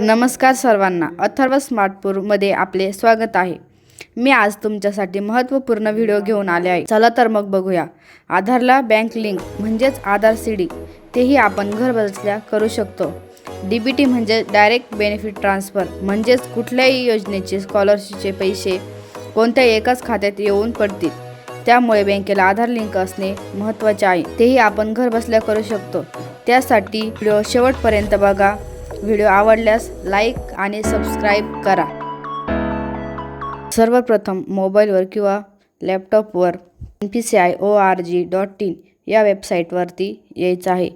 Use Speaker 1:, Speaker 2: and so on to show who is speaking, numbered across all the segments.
Speaker 1: नमस्कार सर्वांना अथर्व स्मार्टपूरमध्ये आपले स्वागत आहे. मी आज तुमच्यासाठी महत्त्वपूर्ण व्हिडिओ घेऊन आले आहे. चला तर मग बघूया. आधारला बँक लिंक म्हणजेच आधार सी डी तेही आपण घरबसल्या करू शकतो. डी बी टी म्हणजे डायरेक्ट बेनिफिट ट्रान्सफर म्हणजेच कुठल्याही योजनेचे स्कॉलरशिपचे पैसे कोणत्याही एकाच खात्यात येऊन पडतील. त्यामुळे बँकेला आधार लिंक असणे महत्त्वाचे आहे. तेही आपण घरबसल्या करू शकतो. त्यासाठी व्हिडिओ शेवटपर्यंत बघा. व्हिडिओ आवडल्यास लाईक आणि सबस्क्राईब करा. सर्वप्रथम मोबाईलवर किंवा लॅपटॉपवर N P C I O R G dot in या वेबसाईटवरती यायचं आहे.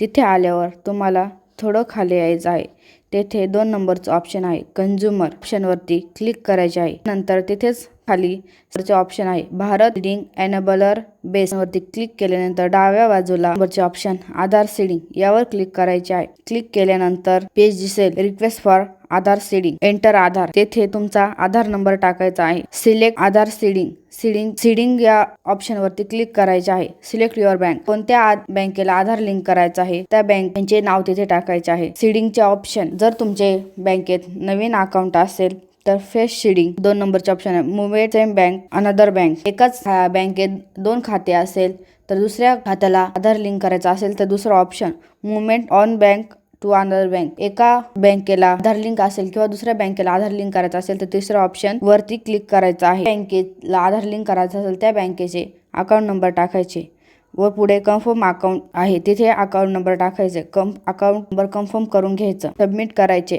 Speaker 1: तिथे आल्यावर तुम्हाला थोडं खाली यायचं आहे. तेथे दोन नंबरचं ऑप्शन आहे. कंझ्युमर ऑप्शनवरती क्लिक करायचे आहे. नंतर तिथेच खाली सर्च ऑप्शन आहे. भारत लिडिंग एनेबलर बेसवरती क्लिक केल्यानंतर डाव्या बाजूला वरचे ऑप्शन आधार सीडिंग यावर क्लिक करायचे आहे. क्लिक केल्यानंतर पेज दिसेल. Request for Aadhaar seeding enter Aadhaar. तेथे तुमचा आधार नंबर टाकायचा आहे. Select Aadhaar seeding seeding seeding या ऑप्शनवरती क्लिक करायचे आहे. सिलेक्ट युअर बँक कोणत्या बँकेला आधार लिंक करायचं आहे? त्या बँकेचे नाव तिथे टाकायचे आहे. सीडिंगचे ऑप्शन जर तुमचे बँकेत नवीन अकाउंट असेल तर फेस शिडिंग दोन नंबरचे ऑप्शन आहे. Mumbai same bank another bank एकाच बँकेत दोन खाते असेल तर दुसऱ्या खात्याला आधार लिंक करायचं असेल तर दुसरं option movement on bank to another bank एका बँकेला आधार लिंक असेल किंवा दुसऱ्या बँकेला आधार लिंक करायचं असेल तर तिसरा ऑप्शन वरती क्लिक करायचं आहे. बँकेला आधार लिंक करायचं असेल त्या बँकेचे अकाउंट नंबर टाकायचे व पुढे कन्फर्म अकाउंट आहे. तिथे अकाउंट नंबर टाकायचे. कम अकाउंट नंबर कन्फर्म करून घ्यायचं. सबमिट करायचे.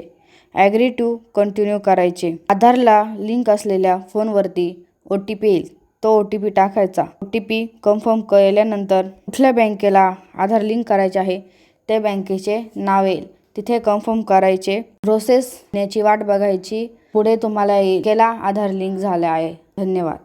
Speaker 1: ॲग्री टू कंटिन्यू करायचे. आधारला लिंक असलेल्या फोनवरती ओ टी पी येईल. तो ओ टी पी टाकायचा. ओ टी पी कन्फर्म केल्यानंतर कुठल्या बँकेला आधार लिंक करायचे आहे त्या बँकेचे नाव येईल. तिथे कन्फर्म करायचे. प्रोसेस याची वाट बघायची. पुढे तुम्हाला केला आधार लिंक झाला आहे. धन्यवाद.